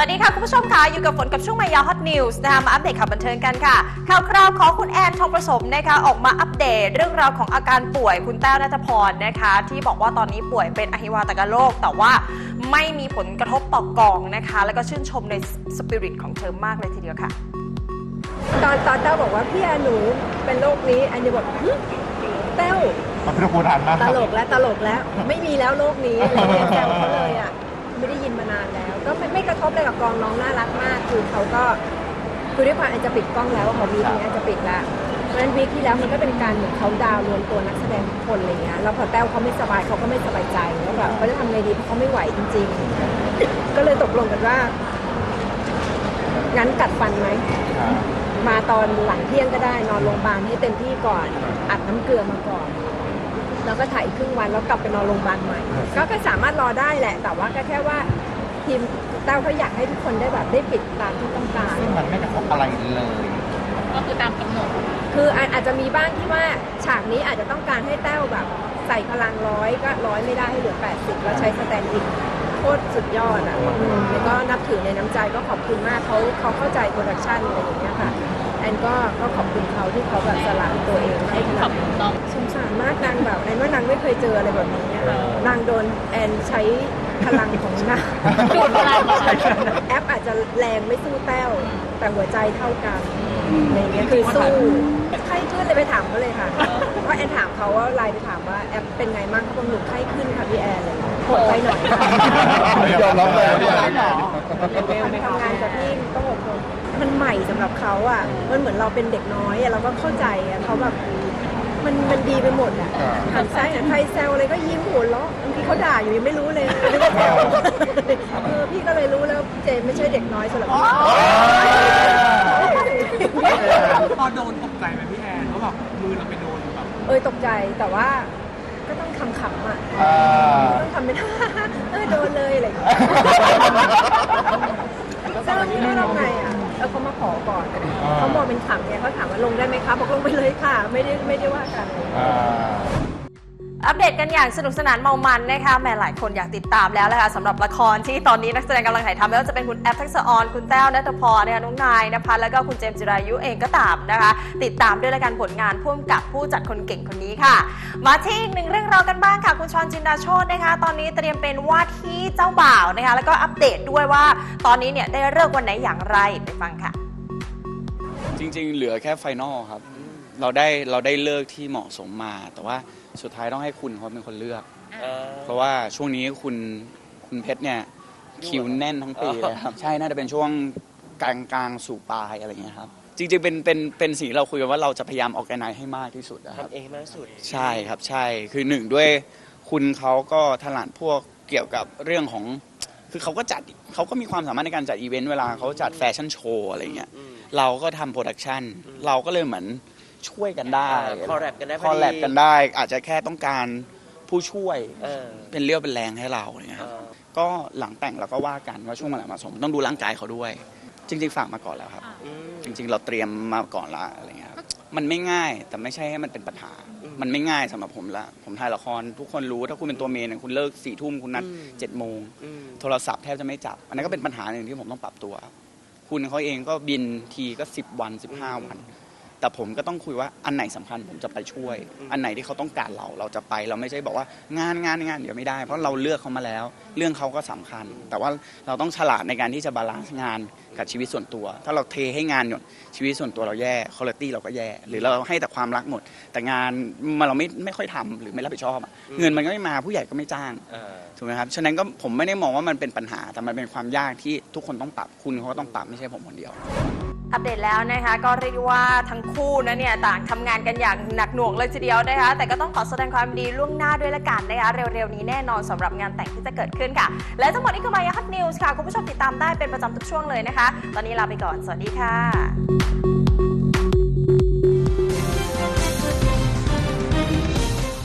สวัสดีค่ะคุณผู้ชมค่ะอยู่กับฝนกับช่วงมายาฮอตนิวส์นะคะมาอัปเดตข่าวบันเทิงกันค่ะ ข่าวคราวของคุณแอนทองประสมนะคะออกมาอัปเดต เรื่องราวของอาการป่วยคุณแต้วนัทพรนะคะ ที่บอกว่าตอนนี้ป่วยเป็นอหิวาตกโรคแต่ว่าไม่มีผลกระทบต่อกองนะคะ แล้วก็ชื่นชมในสปิริตของเธอมากเลยทีเดียวค่ะ ตอนตอนเต้าบอกว่าพี่แอนหนูเป็นโรคนี้แอนนี่บอกหึเต้ามันเป็นโบราณมากตลกแล้วตลกแล้วไม่มีแล้วโรคนี้อะไรเงี้ยแซวเขาเลยอะ ไม่ได้ยินมานานแล้ว ก็ไม่ไม่กระทบเลยกับกองน้องน่ารักมาก คือเขาก็คือด้วยความแอนจะปิดกล้องแล้วพอวีคนี้แอนจะปิดละเพราะฉะนั้นวีคที่แล้วมันก็เป็นการเหมือนเขาดาวน์รวมตัวนักแสดงทุกคนอะไรเงี้ยแล้วพอแต้วเขาไม่สบายเขาก็ไม่สบายใจแล้วแบบเขาจะทำไงดีเพราะเขาไม่ไหวจริง ๆ ก็เลยตกลงกันว่างั้นกัดฟันไหมมาตอนหลังเที่ยงก็ได้นอนโรงพยาบาลให้เต็มที่ก่อนอัดน้ำเกลือมาก่อน แล้วก็ถ่ายอีกครึ่งวันแล้วกลับไปนอนโรงพยาบาลใหม่ก็ก็สามารถรอได้แหละ แต่ว่าก็แค่ว่าทีมเต้าเขาอยากให้ทุกคนได้แบบได้ปิดตามที่ต้องการ ซึ่งมันไม่กระทบอะไรเลย ก็คือตามกำหนดคืออาอาจจะมีบ้างที่ว่าฉากนี้อาจจะต้องการให้แต้วแบบ ใส่พลังร้อยก็ร้อยไม่ได้ให้เหลือ 80 แล้วใช้สแตนด์อินโคตรสุดยอดอะอืมแล้วก็นับถือในน้ำใจก็ขอบคุณมากเขาเขาเข้าใจโปรดักชันอะไรอย่างเงี้ยค่ะแอนก็ก็ขอบคุณเขาที่เขาแบบสละตัวเองให้ขขนาอดบนี้คุณน้อง สงสารมากนางแบบแอนว่านางไม่เคยเจออะไรแบบนี้อะเออนางโดนแอนใช้พลังของนางดูดพลังมาแอปอาจจะแรงไม่สู้แต้ว แต่หัวใจเท่ากันอะไรเงี้ยคือสู้ไข้ขึ้นเลยไปถามเขาเลยค่ะเพราะแอนถามเขาว่าไลน์ไปถามว่าแอปเป็นไงบ้างเขาบอกหนูไข้ขึ้นค่ะพี่แอนเลยปวดไปหน่อยยอมรับเลยทำงานกับพี่ต้องอดทนมันใหม่สำหรับเขาอะมันเหมือนเราเป็นเด็กน้อยอะเราก็เข้าใจอะเขาแบบ มันมันดีไปหมดอะหันซ้ายหันใครแซวอะไรก็ยิ้มหัวเราะบางทีเขาด่าอยู่ยังไม่รู้เลยนึกว่าแซวเออพี่ก็เลยรู้แล้วเจมไม่ใช่เด็กน้อยสำหรับพี่พอโดนตกใจไหมพี่แอนว่าแบบมือเราไปโดนแบบเออตกใจแต่ว่าก็ต้องคำขำๆอะต้องทำเป็นเออโดนเลยอะไรอย่างเงี้ยซึ่งไม่รู้ทำไงอะ เออเขามาขอก่อนเขามองเป็นขำเนี่ยเขาถามว่าลงได้ไหมคะบอกลงไปเลยค่ะ ไม่ได้ไม่ได้ว่ากัน อัปเดตกันอย่างสนุกสนานเมามันนะคะแม่หลายคนอยากติดตามแล้วนะคะสำหรับละครที่ตอนนี้นักแสดงกำลังถ่ายทำไม่ว่าจะเป็นคุณแอฟทักษออนคุณแต้วนัทพรนะคะน้องนายนภัสแล้วก็คุณเจมส์จิรายุเองก็ตามนะคะ ติดตามด้วยละกันผลงานพ่วงกับผู้จัดคนเก่งคนนี้ค่ะ มาที่อีกหนึ่งเรื่องราวกันบ้างค่ะ คุณชอนจินดาโชตนะคะ ตอนนี้เตรียมเป็นว่าที่เจ้าบ่าวนะคะ แล้วก็อัปเดตด้วยว่า ตอนนี้เนี่ยได้เลิกวันไหนอย่างไรไปฟังค่ะ จริง ๆ เหลือแค่ไฟนอลครับ เราได้เราได้เลิกที่เหมาะสมมา แต่ว่าสุดท้ายต้องให้คุณเขาเป็นคนเลือกเพราะว่าช่วงนี้คุณคุณเพชรเนี่ยคิวแน่นทั้งปีเลยครับ ใช่น่าจะเป็นช่วงกลางกลางๆสู่ปลายอะไรอย่างเงี้ยครับ จริงๆเป็นเป็นเป็นสิ่งที่เราคุยกันว่าเราจะพยายามออกแกไนให้มากที่สุดนะครับ ทำเองให้มากที่สุด ใช่ครับใช่คือหนึ่งด้วยคุณเขาก็ถนัดพวกเกี่ยวกับเรื่องของ คือเขาก็จัดเขาก็มีความสามารถในการจัดอีเวนต์เวลาเขาจัดแฟชั่นโชว์อะไรเงี้ยอืมเราก็ทำโปรดักชันเราก็เลยเหมือน ช่วยกันได้อ่า collab กันได้พคออดีลแลบกันได้ อาจจะแค่ต้องการผู้ช่วยเออเป็นเรี่ยวเป็นแรงให้เราอะไรเงี้ยเอครับอ ก็หลังแต่งเราก็ว่ากันว่าช่วงเวลาเหมาะสมต้องดูร่างกายเขาด้วย จริง ๆ ฝากมาก่อนแล้วครับ อืม จริง ๆ เราเตรียมมาก่อนละอะไรเงี้ยครับมันไม่ง่ายแต่ไม่ใช่ให้มันเป็นปัญหา อืมมันไม่ง่ายสำหรับผมละผมถ่ายละครทุกคนรู้ถ้าคุณเป็นตัวเมนเนี่ยคุณเลิกสี่ทุ่มคุณนัดอืม เจ็ดโมง อืม โทรศัพท์แทบจะไม่จับ อันนั้นก็เป็นปัญหาหนึ่งที่ผมต้องปรับตัวคุณเขาเองก็บินทีก็สิบวันสิบห้าวัน แต่ผมก็ต้องคุยว่าอันไหนสำคัญผมจะไปช่วย อันไหนที่เขาต้องการเราเราจะไป เราไม่ใช่บอกว่างานงานงานเดี๋ยวไม่ได้ เพราะเราเลือกเขามาแล้ว เรื่องเขาก็สำคัญ แต่ว่าเราต้องฉลาดในการที่จะบาลานซ์งานกับชีวิตส่วนตัว ถ้าเราเทให้งานหมดชีวิตส่วนตัวเราแย่คุณภาพเราก็แย่ หรือเราให้แต่ความรักหมด แต่งานมันเราไม่ไม่ค่อยทำหรือไม่รับผิดชอบอะเงินมันก็ไม่มาผู้ใหญ่ก็ไม่จ้างเออถูกไหมครับฉะนั้นก็ผมไม่ได้มองว่ามันเป็นปัญหาแต่มันเป็นความยากที่ทุกคนต้องปรับคุณเขาก็ต้องปรับไม่ใช่ผมคนเดียว อัปเดตแล้วนะคะก็เรียกได้ว่าทั้งคู่นะเนี่ยต่างทำงานกันอย่างหนักหน่วงเลยทีเดียวนะคะแต่ก็ต้องขอแสดงความดีล่วงหน้าด้วยละกันนะคะเร็วๆนี้แน่นอนสำหรับงานแต่งที่จะเกิดขึ้นค่ะ และทั้งหมดนี้คือมายาฮัตนิวส์ค่ะ คุณผู้ชมติดตามได้เป็นประจำทุกช่วงเลยนะคะ ตอนนี้ลาไปก่อน สวัสดีค่ะ